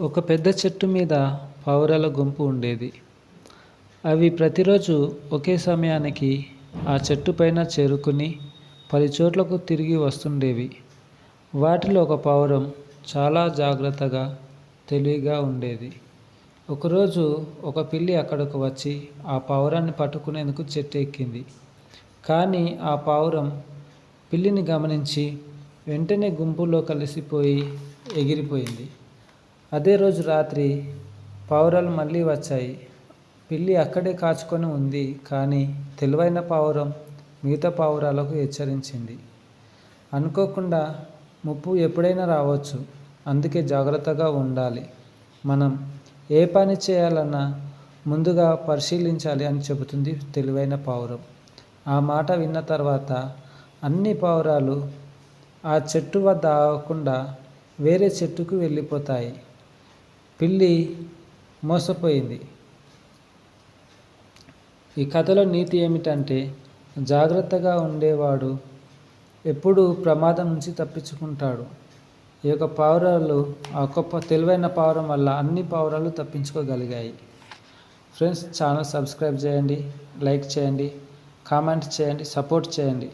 ఒక పెద్ద చెట్టు మీద పావురాల గుంపు ఉండేది. అవి ప్రతిరోజు ఒకే సమయానికి ఆ చెట్టు పైన చేరుకుని పది చోట్లకు తిరిగి వస్తుండేవి. వాటిలో ఒక పావురం చాలా జాగ్రత్తగా తెలివిగా ఉండేది. ఒకరోజు ఒక పిల్లి అక్కడకు వచ్చి ఆ పావురాన్ని పట్టుకునేందుకు చెట్టు ఎక్కింది. కానీ ఆ పావురం పిల్లిని గమనించి వెంటనే గుంపులో కలిసిపోయి ఎగిరిపోయింది. అదే రోజు రాత్రి పావురాలు మళ్ళీ వచ్చాయి. పిల్లి అక్కడే కాచుకొని ఉంది కానీ తెలివైన పావురం మిగతా పావురాలకు హెచ్చరించింది. అనుకోకుండా ముప్పు ఎప్పుడైనా రావచ్చు. అందుకే జాగ్రత్తగా ఉండాలి. మనం ఏ పని చేయాలన్నా ముందుగా పరిశీలించాలి అని చెబుతుంది తెలివైన పావురం. ఆ మాట విన్న తర్వాత అన్ని పావురాలు ఆ చెట్టు వద్ద ఆగకుండా వేరే చెట్టుకు వెళ్ళిపోతాయి. పిల్లి మోసపోయింది. ఈ కథలో నీతి ఏమిటంటే జాగ్రత్తగా ఉండేవాడు ఎప్పుడూ ప్రమాదం నుంచి తప్పించుకుంటాడు. ఈ యొక్క పావురాలు ఆ గొప్ప తెలివైన పావురం వల్ల అన్ని పావురాలు తప్పించుకోగలిగాయి. ఫ్రెండ్స్ ఛానల్ సబ్స్క్రైబ్ చేయండి లైక్ చేయండి కామెంట్ చేయండి సపోర్ట్ చేయండి.